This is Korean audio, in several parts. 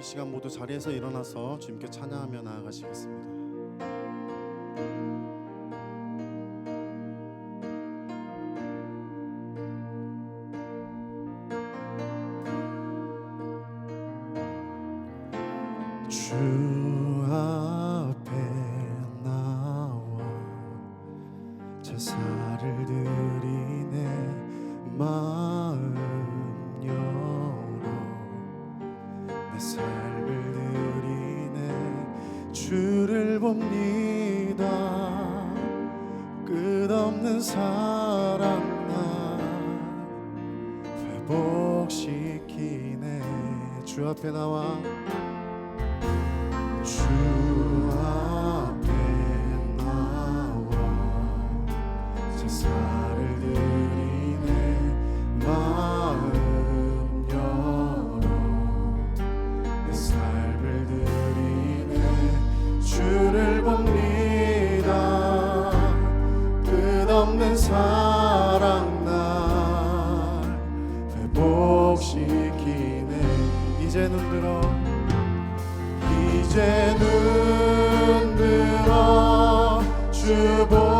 이 시간 모두 자리에서 일어나서 주님께 찬양하며 나아가시겠습니다. 제사를 드리네 마 삶을 드리네. 주를 봅니다. 끝없는 사랑 나 회복시키네. 주 앞에 나와. 주 앞에 나와. 제사 주를 봅니다. 끝없는 사랑 날 회복시키네. 이제 눈들어. 이제 눈 들어. 주 보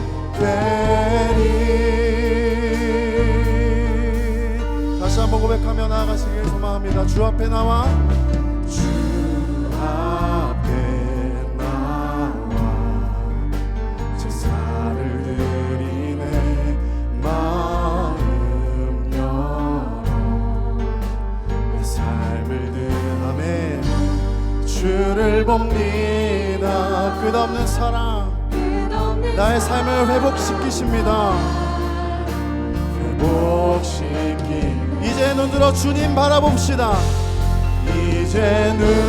되니 다시 한번 고백하며 나아가시길 소망합니다. 주 앞에 나와. 주 앞에 나와. 제사를 드리네 마음 열어. 내 삶을 드 아멘 주를 봅니다. 끝없는 사랑 나의 삶을 회복시키십니다. 회복시키. 이제 눈 들어 주님 바라봅시다. 이제 눈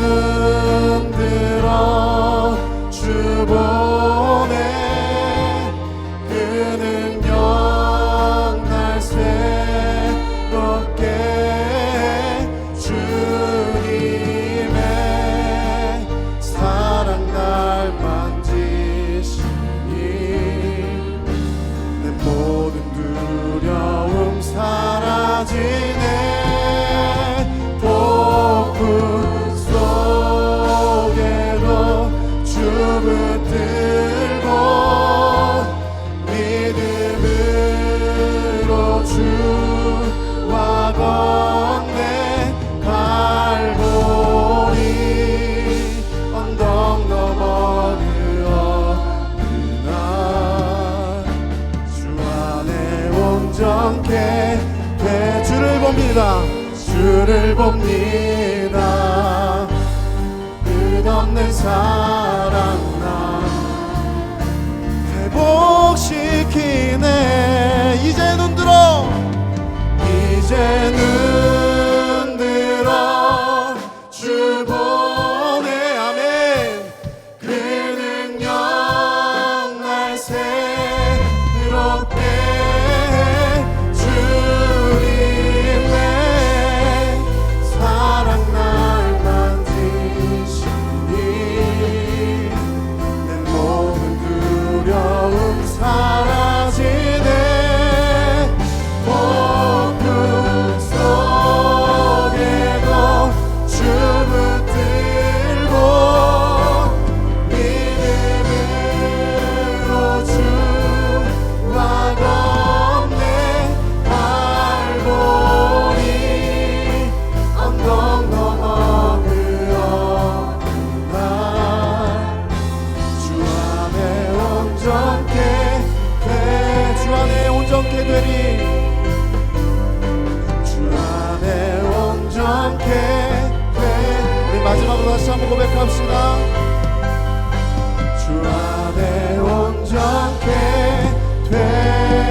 온전케 돼 주를 봅니다. 주를 봅니다 않게 돼 우리 마지막으로 다시 한번 고백합시다. 주 안에 온전케 돼